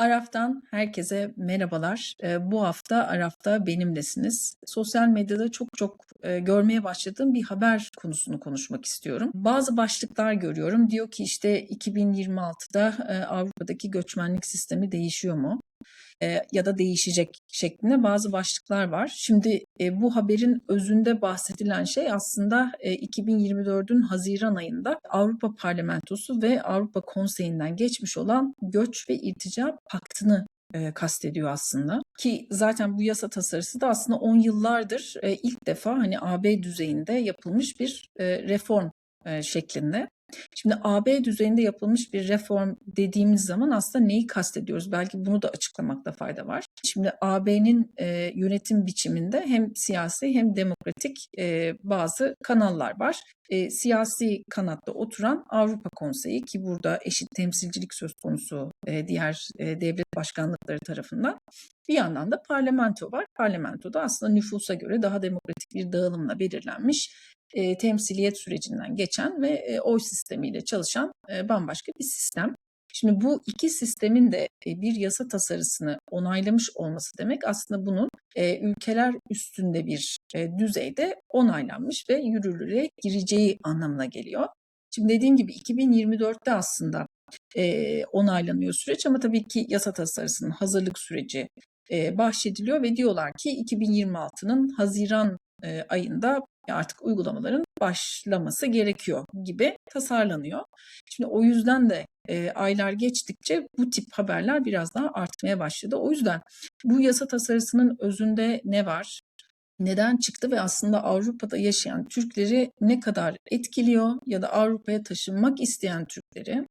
Araf'tan herkese merhabalar. Eee, bu hafta Araf'ta benimlesiniz. Sosyal medyada çok çok eee, görmeye başladığım bir haber konusunu konuşmak istiyorum. Bazı başlıklar görüyorum. Diyor ki işte 2026'da eee, Avrupa'daki göçmenlik sistemi değişiyor mu? Eee, ya da değişecek şeklinde bazı başlıklar var. Şimdi eee, bu haberin özünde bahsedilen şey aslında eee, 2024'ün Haziran ayında Avrupa Parlamentosu ve Avrupa Konseyi'nden geçmiş olan göç ve irtica paktını eee, kastediyor aslında. Ki zaten bu yasa tasarısı da aslında 10 yıllardır eee, ilk defa hani AB düzeyinde yapılmış bir eee, reform eee, şeklinde. Şimdi AB düzeyinde yapılmış bir reform dediğimiz zaman aslında neyi kastediyoruz? Belki bunu da açıklamakta fayda var. Şimdi AB'nin e, yönetim biçiminde hem siyasi hem demokratik e, bazı kanallar var. E, siyasi kanatta oturan Avrupa Konseyi ki burada eşit temsilcilik söz konusu e, diğer e, devlet başkanlıkları tarafından. Bir yandan da parlamento var. Parlamentoda aslında nüfusa göre daha demokratik bir dağılımla belirlenmiş e, temsiliyet sürecinden geçen ve e, oy sistemiyle çalışan e, bambaşka bir sistem. Şimdi bu iki sistemin de e, bir yasa tasarısını onaylamış olması demek aslında bunun e, ülkeler üstünde bir e, düzeyde onaylanmış ve yürürlüğe gireceği anlamına geliyor. Şimdi dediğim gibi 2024'te aslında e, onaylanıyor süreç ama tabii ki yasa tasarısının hazırlık süreci e, bahşediliyor ve diyorlar ki 2026'nın Haziran ayında artık uygulamaların başlaması gerekiyor gibi tasarlanıyor. Şimdi o yüzden de e, aylar geçtikçe bu tip haberler biraz daha artmaya başladı. O yüzden bu yasa tasarısının özünde ne var? Neden çıktı ve aslında Avrupa'da yaşayan Türkleri ne kadar etkiliyor ya da Avrupa'ya taşınmak isteyen Türkleri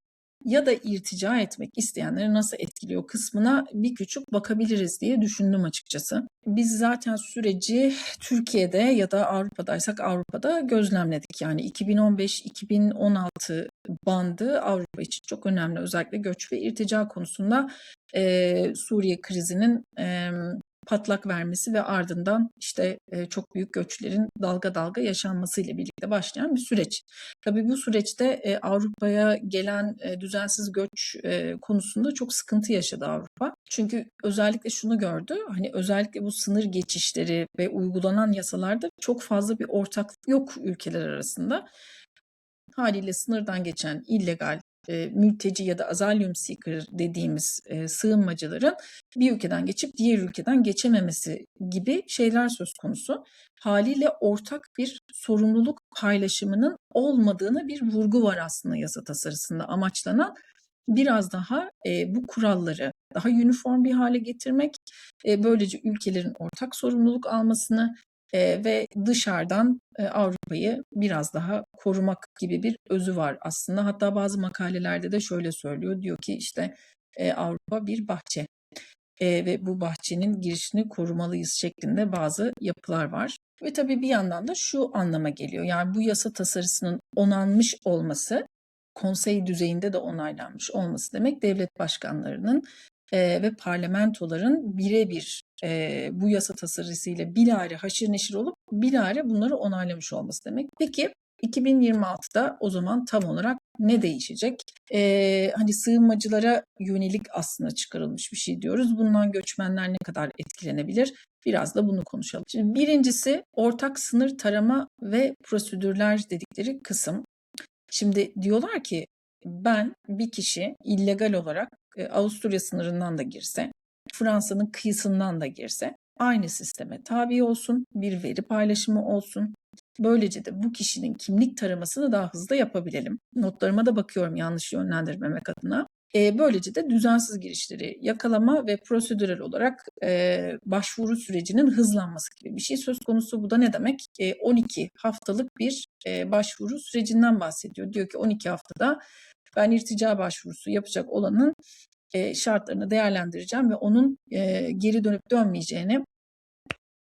ya da irtica etmek isteyenleri nasıl etkiliyor kısmına bir küçük bakabiliriz diye düşündüm açıkçası. Biz zaten süreci Türkiye'de ya da Avrupa'daysak Avrupa'da gözlemledik. Yani 2015-2016 bandı Avrupa için çok önemli. Özellikle göç ve irtica konusunda e, Suriye krizinin e, patlak vermesi ve ardından işte e, çok büyük göçlerin dalga dalga yaşanmasıyla birlikte başlayan bir süreç. Tabii bu süreçte e, Avrupa'ya gelen e, düzensiz göç e, konusunda çok sıkıntı yaşadı Avrupa. Çünkü özellikle şunu gördü. Hani özellikle bu sınır geçişleri ve uygulanan yasalarda çok fazla bir ortaklık yok ülkeler arasında. Haliyle sınırdan geçen illegal e, mülteci ya da azyum seeker dediğimiz e, sığınmacıların bir ülkeden geçip diğer ülkeden geçememesi gibi şeyler söz konusu. Haliyle ortak bir sorumluluk paylaşımının olmadığına bir vurgu var aslında yasa tasarısında amaçlanan biraz daha e, bu kuralları daha uniform bir hale getirmek, e, böylece ülkelerin ortak sorumluluk almasını e, ve dışarıdan e, Avrupa'yı biraz daha korumak gibi bir özü var aslında. Hatta bazı makalelerde de şöyle söylüyor. Diyor ki işte e, Avrupa bir bahçe e, ve bu bahçenin girişini korumalıyız şeklinde bazı yapılar var. Ve tabii bir yandan da şu anlama geliyor. Yani bu yasa tasarısının onanmış olması konsey düzeyinde de onaylanmış olması demek devlet başkanlarının ve parlamentoların birebir e, bu yasa tasarısıyla bilahare haşır neşir olup bilahare bunları onaylamış olması demek. Peki 2026'da o zaman tam olarak ne değişecek? Ee, hani sığınmacılara yönelik aslında çıkarılmış bir şey diyoruz. Bundan göçmenler ne kadar etkilenebilir? Biraz da bunu konuşalım. Şimdi birincisi ortak sınır tarama ve prosedürler dedikleri kısım. Şimdi diyorlar ki ben bir kişi illegal olarak Avusturya sınırından da girse, Fransa'nın kıyısından da girse aynı sisteme tabi olsun, bir veri paylaşımı olsun. Böylece de bu kişinin kimlik taramasını daha hızlı yapabilelim. Notlarıma da bakıyorum yanlış yönlendirmemek adına. E, böylece de düzensiz girişleri yakalama ve prosedürel olarak e, başvuru sürecinin hızlanması gibi bir şey söz konusu. Bu da ne demek? E, 12 haftalık bir e, başvuru sürecinden bahsediyor. Diyor ki 12 haftada ben irtica başvurusu yapacak olanın e, şartlarını değerlendireceğim ve onun e, geri dönüp dönmeyeceğine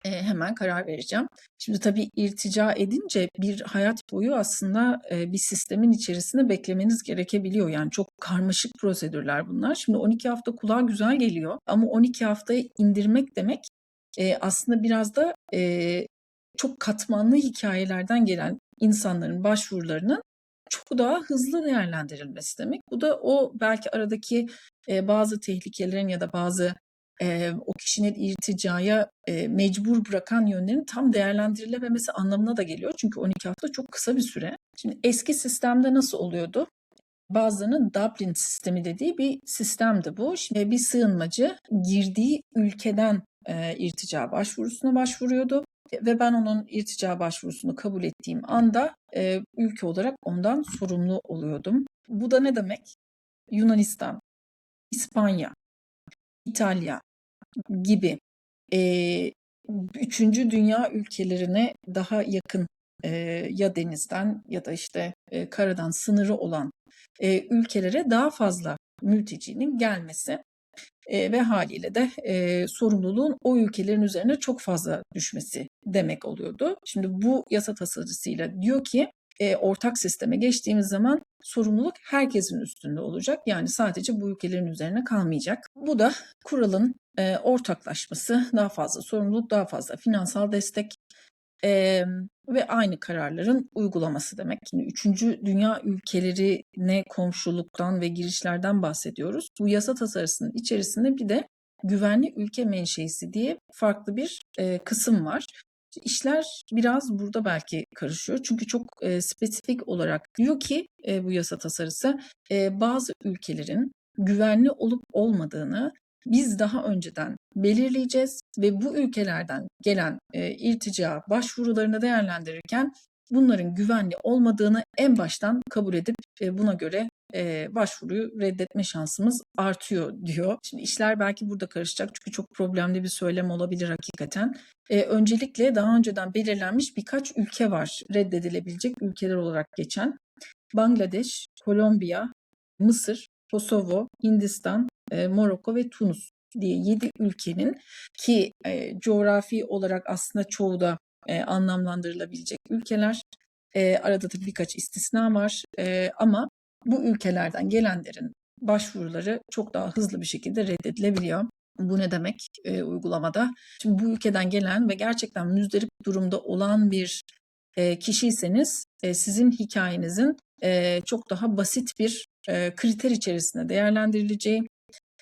e, hemen karar vereceğim. Şimdi tabii irtica edince bir hayat boyu aslında e, bir sistemin içerisinde beklemeniz gerekebiliyor. Yani çok karmaşık prosedürler bunlar. Şimdi 12 hafta kulağa güzel geliyor ama 12 haftayı indirmek demek e, aslında biraz da e, çok katmanlı hikayelerden gelen insanların başvurularının çok daha hızlı değerlendirilmesi demek. Bu da o belki aradaki e, bazı tehlikelerin ya da bazı e, o kişinin irticaya e, mecbur bırakan yönlerin tam değerlendirilememesi anlamına da geliyor. Çünkü 12 hafta çok kısa bir süre. Şimdi eski sistemde nasıl oluyordu? Bazılarının Dublin sistemi dediği bir sistemdi bu. Şimdi bir sığınmacı girdiği ülkeden e, irtica başvurusuna başvuruyordu ve ben onun irtica başvurusunu kabul ettiğim anda e, ülke olarak ondan sorumlu oluyordum. Bu da ne demek? Yunanistan, İspanya, İtalya gibi e, üçüncü dünya ülkelerine daha yakın e, ya denizden ya da işte e, karadan sınırı olan e, ülkelere daha fazla mültecinin gelmesi e, ve haliyle de e, sorumluluğun o ülkelerin üzerine çok fazla düşmesi demek oluyordu. Şimdi bu yasa tasarısıyla diyor ki e, ortak sisteme geçtiğimiz zaman sorumluluk herkesin üstünde olacak. Yani sadece bu ülkelerin üzerine kalmayacak. Bu da kuralın e, ortaklaşması, daha fazla sorumluluk, daha fazla finansal destek e, ve aynı kararların uygulaması demek. Şimdi üçüncü dünya ülkelerine komşuluktan ve girişlerden bahsediyoruz. Bu yasa tasarısının içerisinde bir de güvenli ülke menşeisi diye farklı bir e, kısım var. İşler biraz burada belki karışıyor. Çünkü çok e, spesifik olarak diyor ki e, bu yasa tasarısı e, bazı ülkelerin güvenli olup olmadığını biz daha önceden belirleyeceğiz ve bu ülkelerden gelen e, irtica başvurularını değerlendirirken bunların güvenli olmadığını en baştan kabul edip e, buna göre e, başvuruyu reddetme şansımız artıyor diyor. Şimdi işler belki burada karışacak çünkü çok problemli bir söylem olabilir hakikaten. E, öncelikle daha önceden belirlenmiş birkaç ülke var reddedilebilecek ülkeler olarak geçen. Bangladeş, Kolombiya, Mısır, Kosovo, Hindistan, e, Moroko ve Tunus diye 7 ülkenin ki e, coğrafi olarak aslında çoğu da e, anlamlandırılabilecek ülkeler. E, arada da birkaç istisna var e, ama bu ülkelerden gelenlerin başvuruları çok daha hızlı bir şekilde reddedilebiliyor. Bu ne demek e, uygulamada? Şimdi bu ülkeden gelen ve gerçekten müzdarip durumda olan bir e, kişiyseniz e, sizin hikayenizin e, çok daha basit bir e, kriter içerisinde değerlendirileceği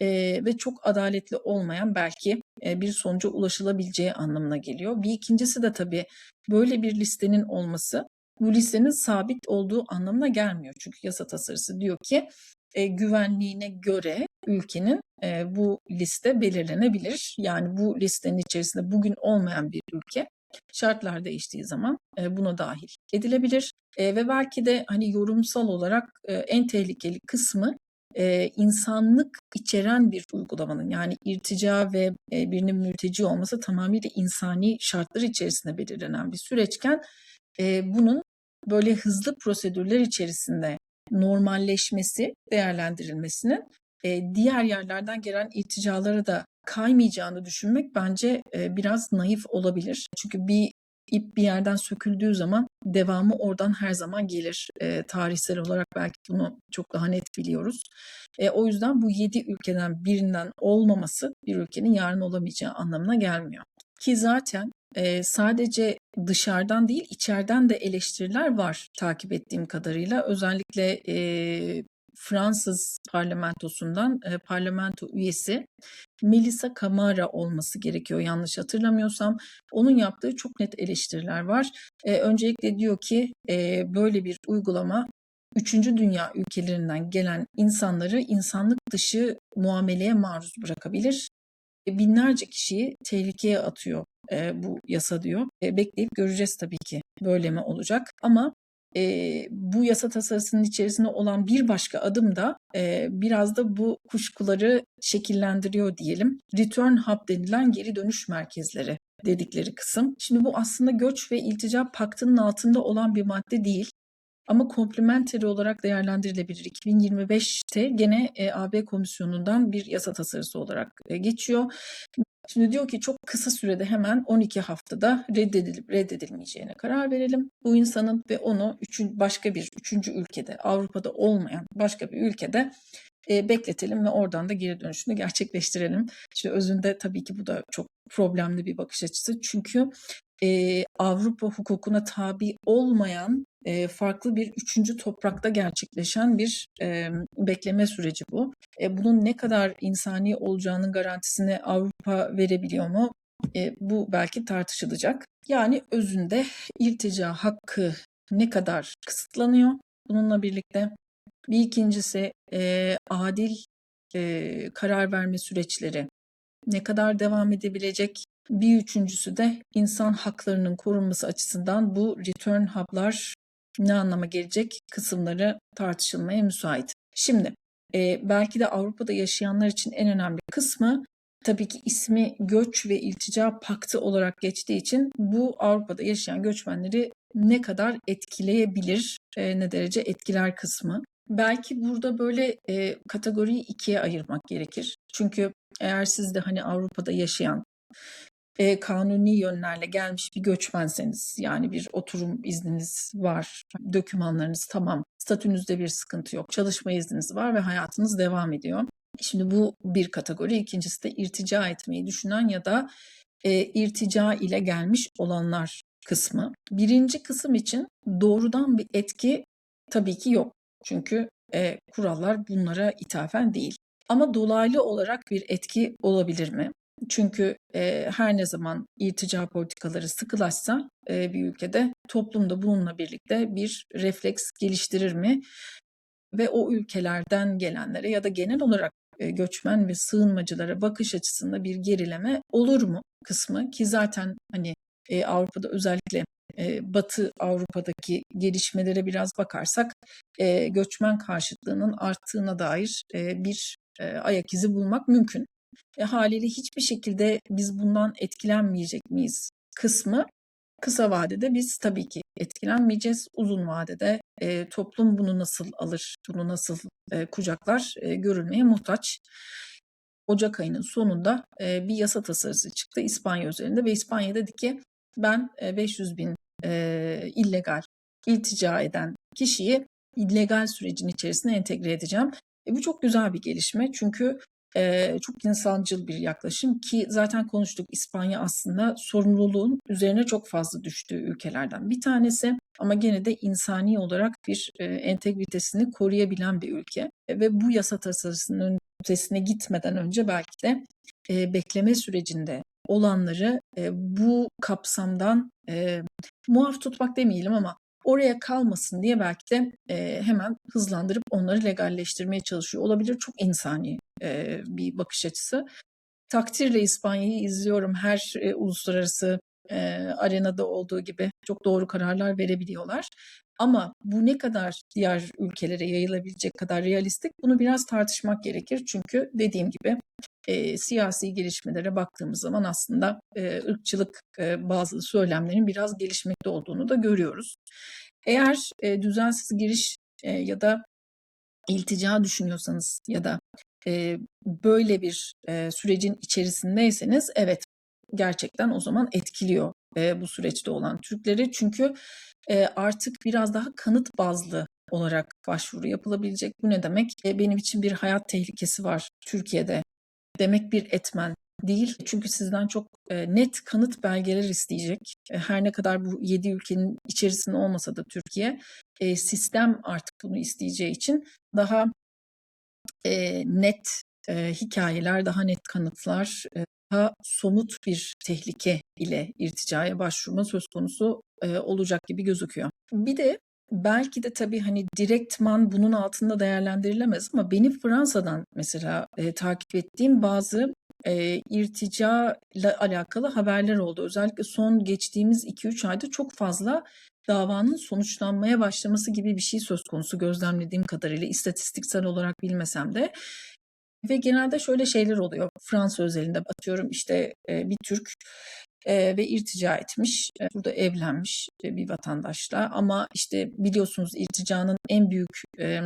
e, ve çok adaletli olmayan belki e, bir sonuca ulaşılabileceği anlamına geliyor. Bir ikincisi de tabii böyle bir listenin olması bu listenin sabit olduğu anlamına gelmiyor. Çünkü yasa tasarısı diyor ki e, güvenliğine göre ülkenin e, bu liste belirlenebilir. Yani bu listenin içerisinde bugün olmayan bir ülke şartlar değiştiği zaman e, buna dahil edilebilir. E, ve belki de hani yorumsal olarak e, en tehlikeli kısmı e, insanlık içeren bir uygulamanın yani irtica ve e, birinin mülteci olması tamamıyla insani şartlar içerisinde belirlenen bir süreçken e, bunun böyle hızlı prosedürler içerisinde normalleşmesi, değerlendirilmesinin e, diğer yerlerden gelen irticalara da kaymayacağını düşünmek bence e, biraz naif olabilir. Çünkü bir ip bir yerden söküldüğü zaman devamı oradan her zaman gelir. E, tarihsel olarak belki bunu çok daha net biliyoruz. E, o yüzden bu yedi ülkeden birinden olmaması bir ülkenin yarın olamayacağı anlamına gelmiyor. Ki zaten e, sadece dışarıdan değil içeriden de eleştiriler var takip ettiğim kadarıyla. Özellikle e, Fransız parlamentosundan e, parlamento üyesi Melissa Camara olması gerekiyor yanlış hatırlamıyorsam. Onun yaptığı çok net eleştiriler var. E, öncelikle diyor ki e, böyle bir uygulama üçüncü dünya ülkelerinden gelen insanları insanlık dışı muameleye maruz bırakabilir. Binlerce kişiyi tehlikeye atıyor e, bu yasa diyor. E, bekleyip göreceğiz tabii ki böyle mi olacak. Ama e, bu yasa tasarısının içerisinde olan bir başka adım da e, biraz da bu kuşkuları şekillendiriyor diyelim. Return Hub denilen geri dönüş merkezleri dedikleri kısım. Şimdi bu aslında göç ve iltica paktının altında olan bir madde değil. Ama komplementeri olarak değerlendirilebilir. 2025'te gene e, AB komisyonundan bir yasa tasarısı olarak e, geçiyor. Şimdi diyor ki çok kısa sürede hemen 12 haftada reddedilip reddedilmeyeceğine karar verelim. Bu insanın ve onu üçün, başka bir üçüncü ülkede Avrupa'da olmayan başka bir ülkede e, bekletelim ve oradan da geri dönüşünü gerçekleştirelim. İşte özünde tabii ki bu da çok problemli bir bakış açısı. Çünkü e, Avrupa hukukuna tabi olmayan e, farklı bir üçüncü toprakta gerçekleşen bir e, bekleme süreci bu. E, bunun ne kadar insani olacağının garantisini Avrupa verebiliyor mu? E, bu belki tartışılacak. Yani özünde iltica hakkı ne kadar kısıtlanıyor? Bununla birlikte bir ikincisi e, adil e, karar verme süreçleri ne kadar devam edebilecek? Bir üçüncüsü de insan haklarının korunması açısından bu return hub'lar ne anlama gelecek kısımları tartışılmaya müsait. Şimdi e, belki de Avrupa'da yaşayanlar için en önemli kısmı tabii ki ismi göç ve iltica paktı olarak geçtiği için bu Avrupa'da yaşayan göçmenleri ne kadar etkileyebilir, e, ne derece etkiler kısmı. Belki burada böyle e, kategoriyi ikiye ayırmak gerekir. Çünkü eğer siz de hani Avrupa'da yaşayan e, kanuni yönlerle gelmiş bir göçmenseniz yani bir oturum izniniz var, dokümanlarınız tamam, statünüzde bir sıkıntı yok, çalışma izniniz var ve hayatınız devam ediyor. Şimdi bu bir kategori. İkincisi de irtica etmeyi düşünen ya da e, irtica ile gelmiş olanlar kısmı. Birinci kısım için doğrudan bir etki tabii ki yok. Çünkü e, kurallar bunlara ithafen değil. Ama dolaylı olarak bir etki olabilir mi? Çünkü e, her ne zaman irtica politikaları sıkılaşsa e, bir ülkede toplumda bununla birlikte bir refleks geliştirir mi? Ve o ülkelerden gelenlere ya da genel olarak e, göçmen ve sığınmacılara bakış açısında bir gerileme olur mu kısmı ki zaten hani e, Avrupa'da özellikle e, Batı Avrupa'daki gelişmelere biraz bakarsak e, göçmen karşıtlığının arttığına dair e, bir e, ayak izi bulmak mümkün. E, haliyle hiçbir şekilde biz bundan etkilenmeyecek miyiz kısmı kısa vadede biz tabii ki etkilenmeyeceğiz. Uzun vadede e, toplum bunu nasıl alır, bunu nasıl e, kucaklar e, görülmeye muhtaç. Ocak ayının sonunda e, bir yasa tasarısı çıktı İspanya üzerinde ve İspanya dedi ki ben 500 bin e, illegal iltica eden kişiyi illegal sürecin içerisine entegre edeceğim. E, bu çok güzel bir gelişme çünkü e, çok insancıl bir yaklaşım ki zaten konuştuk İspanya aslında sorumluluğun üzerine çok fazla düştüğü ülkelerden bir tanesi ama gene de insani olarak bir e, entegritesini koruyabilen bir ülke. E, ve bu yasa tasarısının ötesine gitmeden önce belki de e, bekleme sürecinde olanları e, bu kapsamdan e, muaf tutmak demeyelim ama oraya kalmasın diye belki de e, hemen hızlandırıp onları legalleştirmeye çalışıyor olabilir. Çok insani e, bir bakış açısı. Takdirle İspanya'yı izliyorum. Her e, uluslararası e, arenada olduğu gibi çok doğru kararlar verebiliyorlar. Ama bu ne kadar diğer ülkelere yayılabilecek kadar realistik bunu biraz tartışmak gerekir. Çünkü dediğim gibi e, siyasi gelişmelere baktığımız zaman aslında e, ırkçılık e, bazı söylemlerin biraz gelişmekte olduğunu da görüyoruz. Eğer e, düzensiz giriş e, ya da iltica düşünüyorsanız ya da e, böyle bir e, sürecin içerisindeyseniz evet gerçekten o zaman etkiliyor e, bu süreçte olan Türkleri. Çünkü e, artık biraz daha kanıt bazlı olarak başvuru yapılabilecek. Bu ne demek? E, benim için bir hayat tehlikesi var Türkiye'de demek bir etmen değil. Çünkü sizden çok e, net kanıt belgeler isteyecek. E, her ne kadar bu 7 ülkenin içerisinde olmasa da Türkiye e, sistem artık bunu isteyeceği için daha net hikayeler, daha net kanıtlar, daha somut bir tehlike ile irticaya başvurma söz konusu olacak gibi gözüküyor. Bir de belki de tabii hani direktman bunun altında değerlendirilemez ama benim Fransa'dan mesela e, takip ettiğim bazı e, irtica ile alakalı haberler oldu. Özellikle son geçtiğimiz 2-3 ayda çok fazla davanın sonuçlanmaya başlaması gibi bir şey söz konusu gözlemlediğim kadarıyla istatistiksel olarak bilmesem de. Ve genelde şöyle şeyler oluyor. Fransa özelinde atıyorum işte e, bir Türk e, ve irtica etmiş. E, burada evlenmiş e, bir vatandaşla ama işte biliyorsunuz irticanın en büyük e,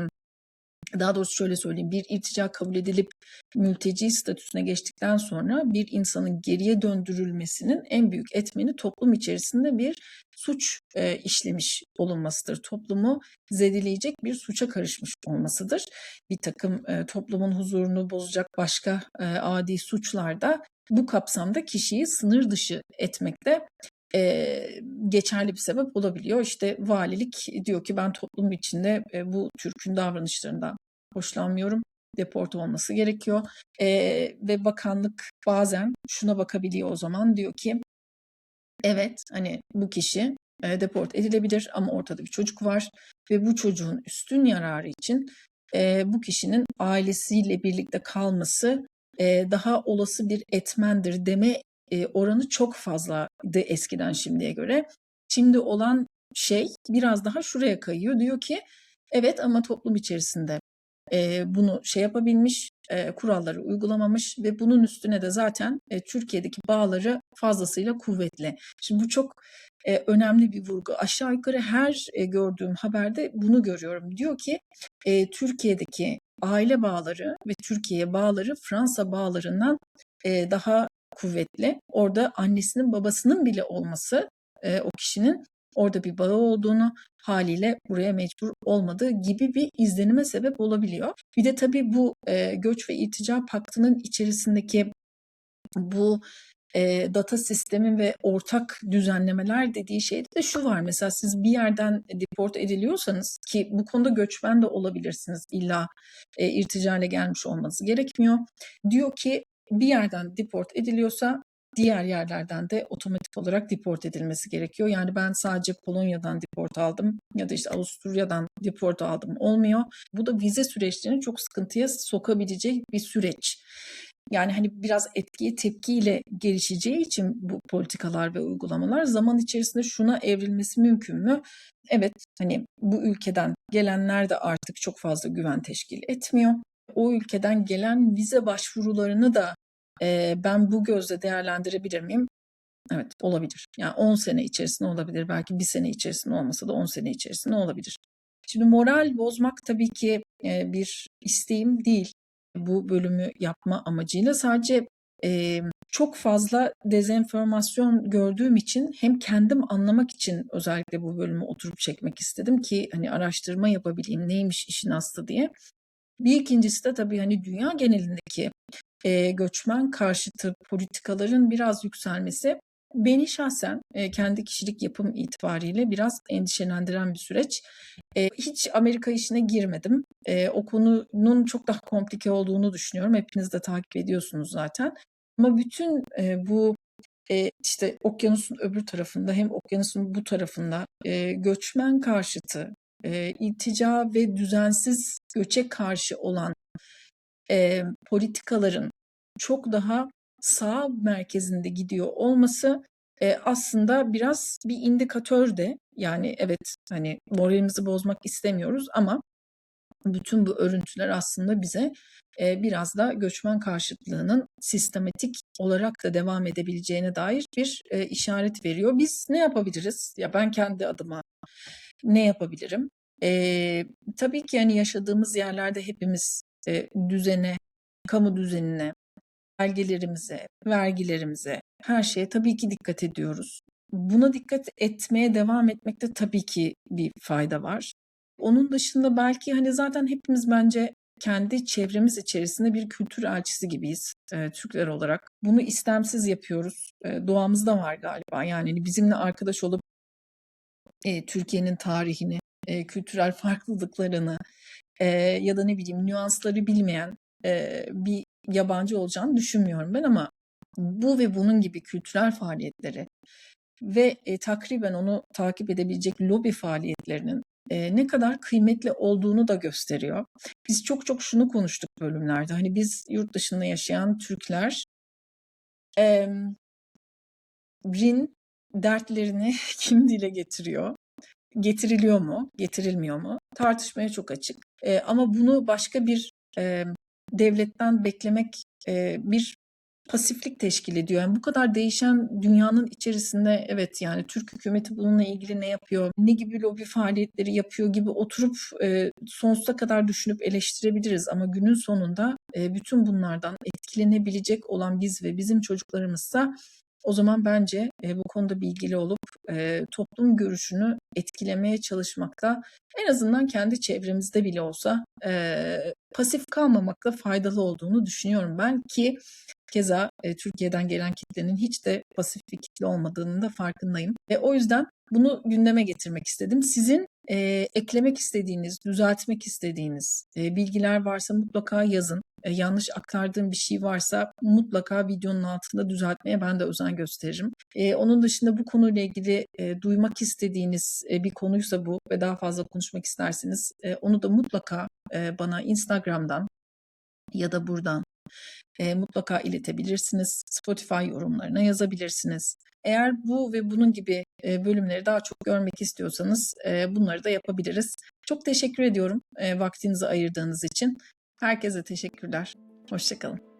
daha doğrusu şöyle söyleyeyim bir irtica kabul edilip mülteci statüsüne geçtikten sonra bir insanın geriye döndürülmesinin en büyük etmeni toplum içerisinde bir suç e, işlemiş olunmasıdır. Toplumu zedeleyecek bir suça karışmış olmasıdır. Bir takım e, toplumun huzurunu bozacak başka e, adi suçlarda bu kapsamda kişiyi sınır dışı etmekte eee, geçerli bir sebep olabiliyor. İşte valilik diyor ki ben toplum içinde e, bu Türk'ün davranışlarından hoşlanmıyorum. Deport olması gerekiyor. Eee, ve bakanlık bazen şuna bakabiliyor o zaman diyor ki evet hani bu kişi e, deport edilebilir ama ortada bir çocuk var ve bu çocuğun üstün yararı için e, bu kişinin ailesiyle birlikte kalması e, daha olası bir etmendir deme e, oranı çok fazlaydı eskiden şimdiye göre. Şimdi olan şey biraz daha şuraya kayıyor. Diyor ki evet ama toplum içerisinde e, bunu şey yapabilmiş, e, kuralları uygulamamış ve bunun üstüne de zaten e, Türkiye'deki bağları fazlasıyla kuvvetli. Şimdi bu çok e, önemli bir vurgu. Aşağı yukarı her e, gördüğüm haberde bunu görüyorum. Diyor ki e, Türkiye'deki aile bağları ve Türkiye bağları Fransa bağlarından e, daha kuvvetli. Orada annesinin babasının bile olması e, o kişinin orada bir bağı olduğunu haliyle buraya mecbur olmadığı gibi bir izlenime sebep olabiliyor. Bir de tabii bu e, göç ve irtica paktının içerisindeki bu e, data sistemi ve ortak düzenlemeler dediği şeyde de şu var. Mesela siz bir yerden deport ediliyorsanız ki bu konuda göçmen de olabilirsiniz. İlla e, irticayla gelmiş olmanız gerekmiyor. Diyor ki bir yerden deport ediliyorsa diğer yerlerden de otomatik olarak deport edilmesi gerekiyor. Yani ben sadece Polonya'dan deport aldım ya da işte Avusturya'dan deport aldım olmuyor. Bu da vize süreçlerini çok sıkıntıya sokabilecek bir süreç. Yani hani biraz etkiye tepkiyle gelişeceği için bu politikalar ve uygulamalar zaman içerisinde şuna evrilmesi mümkün mü? Evet hani bu ülkeden gelenler de artık çok fazla güven teşkil etmiyor. O ülkeden gelen vize başvurularını da e, ben bu gözle değerlendirebilir miyim? Evet olabilir. Yani 10 sene içerisinde olabilir. Belki bir sene içerisinde olmasa da 10 sene içerisinde olabilir. Şimdi moral bozmak tabii ki bir isteğim değil. Bu bölümü yapma amacıyla sadece e, çok fazla dezenformasyon gördüğüm için hem kendim anlamak için özellikle bu bölümü oturup çekmek istedim ki hani araştırma yapabileyim neymiş işin aslı diye. Bir ikincisi de tabii hani dünya genelindeki e, göçmen karşıtı politikaların biraz yükselmesi beni şahsen e, kendi kişilik yapım itibariyle biraz endişelendiren bir süreç. E, hiç Amerika işine girmedim. E, o konunun çok daha komplike olduğunu düşünüyorum. Hepiniz de takip ediyorsunuz zaten. Ama bütün e, bu işte okyanusun öbür tarafında hem okyanusun bu tarafında göçmen karşıtı, e, iltica ve düzensiz göçe karşı olan politikaların çok daha sağ merkezinde gidiyor olması e, aslında biraz bir indikatör de yani evet hani moralimizi bozmak istemiyoruz ama bütün bu örüntüler aslında bize e, biraz da göçmen karşıtlığının sistematik olarak da devam edebileceğine dair bir e, işaret veriyor. Biz ne yapabiliriz? Ya ben kendi adıma ne yapabilirim? E, tabii ki yani yaşadığımız yerlerde hepimiz e, düzene, kamu düzenine, belgelerimize, vergilerimize, her şeye tabii ki dikkat ediyoruz. Buna dikkat etmeye devam etmekte tabii ki bir fayda var. Onun dışında belki hani zaten hepimiz bence kendi çevremiz içerisinde bir kültür elçisi gibiyiz e, Türkler olarak. Bunu istemsiz yapıyoruz. E, doğamızda var galiba. Yani hani bizimle arkadaş olup e, Türkiye'nin tarihini, e, kültürel farklılıklarını e, ya da ne bileyim nüansları bilmeyen e, bir yabancı olacağını düşünmüyorum ben ama bu ve bunun gibi kültürel faaliyetleri ve e, takriben onu takip edebilecek lobi faaliyetlerinin e, ne kadar kıymetli olduğunu da gösteriyor. Biz çok çok şunu konuştuk bölümlerde. Hani biz yurt dışında yaşayan Türkler e, Rin dertlerini kim dile getiriyor? Getiriliyor mu? Getirilmiyor mu? Tartışmaya çok açık. E, ama bunu başka bir e, devletten beklemek e, bir pasiflik teşkil ediyor. Yani bu kadar değişen dünyanın içerisinde evet yani Türk hükümeti bununla ilgili ne yapıyor, ne gibi lobi faaliyetleri yapıyor gibi oturup e, sonsuza kadar düşünüp eleştirebiliriz. Ama günün sonunda e, bütün bunlardan etkilenebilecek olan biz ve bizim çocuklarımızsa o zaman bence e, bu konuda bilgili olup e, toplum görüşünü etkilemeye çalışmakta en azından kendi çevremizde bile olsa e, pasif kalmamakla faydalı olduğunu düşünüyorum ben ki keza e, Türkiye'den gelen kitlenin hiç de pasif bir kitle olmadığının da farkındayım. Ve o yüzden bunu gündeme getirmek istedim. Sizin e, eklemek istediğiniz, düzeltmek istediğiniz e, bilgiler varsa mutlaka yazın. E, yanlış aktardığım bir şey varsa mutlaka videonun altında düzeltmeye ben de özen gösteririm. E, onun dışında bu konuyla ilgili e, duymak istediğiniz e, bir konuysa bu ve daha fazla konuşmak isterseniz e, onu da mutlaka e, bana Instagram'dan ya da buradan e, mutlaka iletebilirsiniz. Spotify yorumlarına yazabilirsiniz. Eğer bu ve bunun gibi e, bölümleri daha çok görmek istiyorsanız e, bunları da yapabiliriz. Çok teşekkür ediyorum e, vaktinizi ayırdığınız için. Herkese teşekkürler. Hoşçakalın.